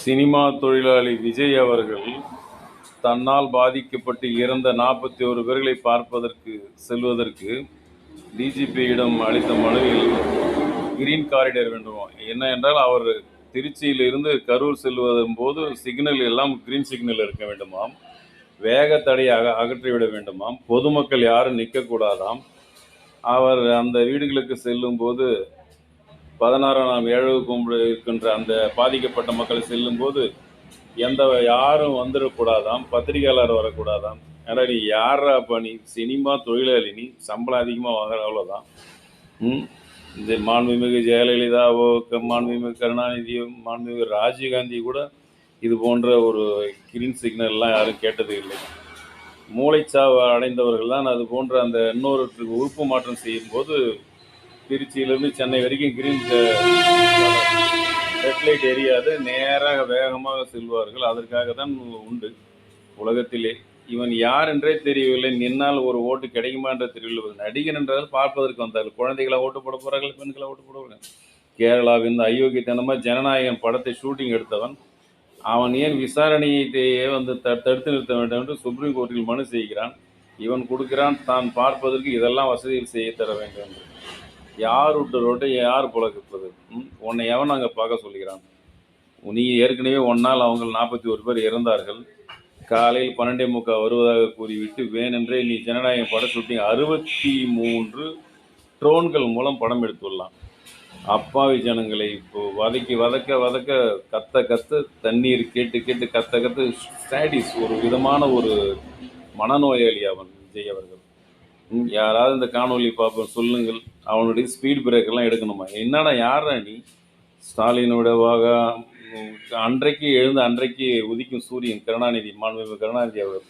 Cinema தொழிலாளி விஜய் அவர்கள் தன்னால் பாதிக்கப்பட்டு இறந்த நாற்பத்தி ஒரு பேர்களை பார்ப்பதற்கு செல்வதற்கு டிஜிபியிடம் அளித்த மனுவில் கிரீன் காரிடர் வேண்டுமா. என்ன என்றால் அவர் திருச்சியிலிருந்து கரூர் செல்வதும் போது சிக்னல் எல்லாம் கிரீன் சிக்னல் இருக்க வேண்டுமாம். வேக தடையாக அகற்றிவிட வேண்டுமாம். பொதுமக்கள் யாரும் நிற்கக்கூடாதாம். அவர் அந்த வீடுகளுக்கு செல்லும்போது பதினாறாம் ஏழு கும்பிடு இருக்கின்ற அந்த பாதிக்கப்பட்ட மக்கள் செல்லும்போது எந்த யாரும் வந்துடக்கூடாதாம் பத்திரிகையாளர் வரக்கூடாதாம். ஏன்னா நீ யாரா அப்ப நீ சினிமா தொழிலாளி நீ சம்பளம் அதிகமாக வாங்குற அவ்வளோதான் இந்த மாண்புமிகு ஜெயலலிதாவோ மாண்புமிகு கருணாநிதியோ மாண்புமிகு ராஜீவ்காந்தி கூட இது போன்ற ஒரு கிரீன் சிக்னல்லாம் யாரும் கேட்டது இல்லை. மூளைச்சாவு அடைந்தவர்கள் தான் அது போன்ற அந்த இன்னொருத்தருக்கு உறுப்பு மாற்றம் செய்யும்போது திருச்சியிலிருந்து சென்னை வரைக்கும் கிரீன் ரெட் லைட் எரியாது நேராக வேகமாக செல்வார்கள். அதற்காக தான் உண்டு. உலகத்திலே இவன் யார் என்றே தெரியவில்லை. நின்னால் ஒரு ஓட்டு கிடைக்குமா என்ற தெரியவில்லை. நடிகர் என்றால் பார்ப்பதற்கு வந்தார்கள் குழந்தைகளை ஓட்டு போட போகிறார்கள் பெண்களை ஓட்டு போடுவார்கள் கேரளாவின் அயோக்கியத்தனமாக ஜனநாயகம் படத்தை ஷூட்டிங் எடுத்தவன் அவன் ஏன் விசாரணையையே வந்து த தடுத்து நிறுத்த வேண்டும் என்று சுப்ரீம் கோர்ட்டில் மனு செய்கிறான். இவன் கொடுக்கிறான் தான் பார்ப்பதற்கு இதெல்லாம் வசதிகள் செய்ய தர வேண்டும் என்று. யார் விட்ட ரோட்டை யார் புழக்கப்பது உன்னை எவன் அங்கே பார்க்க சொல்லுகிறான்? நீ ஏற்கனவே ஒன்னால் அவங்க நாற்பத்தி ஒரு பேர் இறந்தார்கள். காலையில் பன்னெண்டே முக்கால் வருவதாக கூறிவிட்டு வேணென்றே நீ ஜனநாயகம் பட ஷூட்டிங் அறுபத்தி மூன்று ட்ரோன்கள் மூலம் படம் எடுத்துள்ளான். அப்பாவி ஜனங்களை இப்போ வதக்கி வதக்க வதக்க கத்த கத்த தண்ணீர் கேட்டு கேட்டு கத்த கத்து ஸ்டாடிஸ் ஒரு விதமான ஒரு மனநோயாளி அவன் விஜய் அவர்கள். யாராவது இந்த காணொலி பார்ப்போம் சொல்லுங்கள். அவனுடைய ஸ்பீட் பிரேக்கெல்லாம் எடுக்கணுமா? என்னடா யாரா நீ? ஸ்டாலினோட வாக அன்றைக்கு எழுந்து அன்றைக்கு உதிக்கும் சூரியன் கருணாநிதி மாண்புமிகு கருணாநிதி அவர்.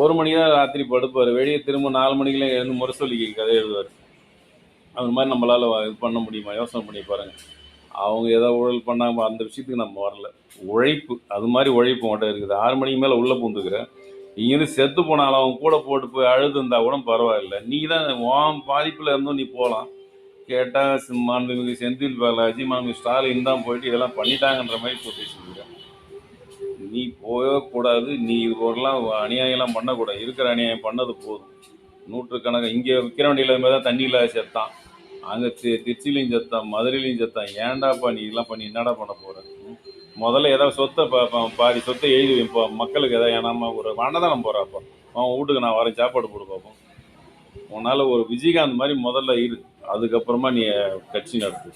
ஒரு மணி தான் ராத்திரி படுப்பார். வெளியே திரும்ப நாலு மணிக்கெல்லாம் எழுந்து முரசொலிக்கு கதை எழுதுவார். அது மாதிரி நம்மளால் இது பண்ண முடியுமா? யோசனை பண்ணி பாருங்கள் அவங்க ஏதோ ஊழல் பண்ணாமல் அந்த விஷயத்துக்கு நம்ம வரல. உழைப்பு அது மாதிரி உழைப்பு மட்டும் இருக்குது. ஆறு மணிக்கு மேலே உள்ளே பூந்துக்கிறேன் இங்கிருந்து செத்து போனாலும் அவன் கூட போட்டு போய் அழுது இருந்தால் கூட பரவாயில்ல. நீ தான் உன் பாதிப்பில் இருந்தும் நீ போகலாம் கேட்டால் மாண்புமிகு செந்தில் பாலாஜி மாண்புமிகு ஸ்டாலின் தான் போயிட்டு இதெல்லாம் பண்ணிட்டாங்கன்ற மாதிரி சொல்லி சொல்லிக்கிறேன் நீ போகவே கூடாது. நீ இது அநியாயம்லாம் பண்ணக்கூடாது. இருக்கிற அநியாயம் பண்ணது போதும். நூற்றுக்கணக்காக இங்கே விக்கிரவண்டியில் மாதிரி தான் தண்ணியில் செத்தான். அங்கே தி திருச்சிலையும் செத்தான் மதுரையிலையும் செத்தான். ஏன்டாப்பா நீ இதெல்லாம் பண்ணி என்னடா பண்ண போகிற முதல்ல ஏதாவது சொத்தை பாதி சொத்தை எழுதி இப்போ மக்களுக்கு ஏதாவது நம்ம ஒரு அன்னதானம் போகிறப்போ அவன் வீட்டுக்கு நான் வரேன் சாப்பாடு போட்டு பார்ப்போம் உன்னால் ஒரு விஜயகாந்த் மாதிரி முதல்ல இரு. அதுக்கப்புறமா நீ கட்சி நடத்து.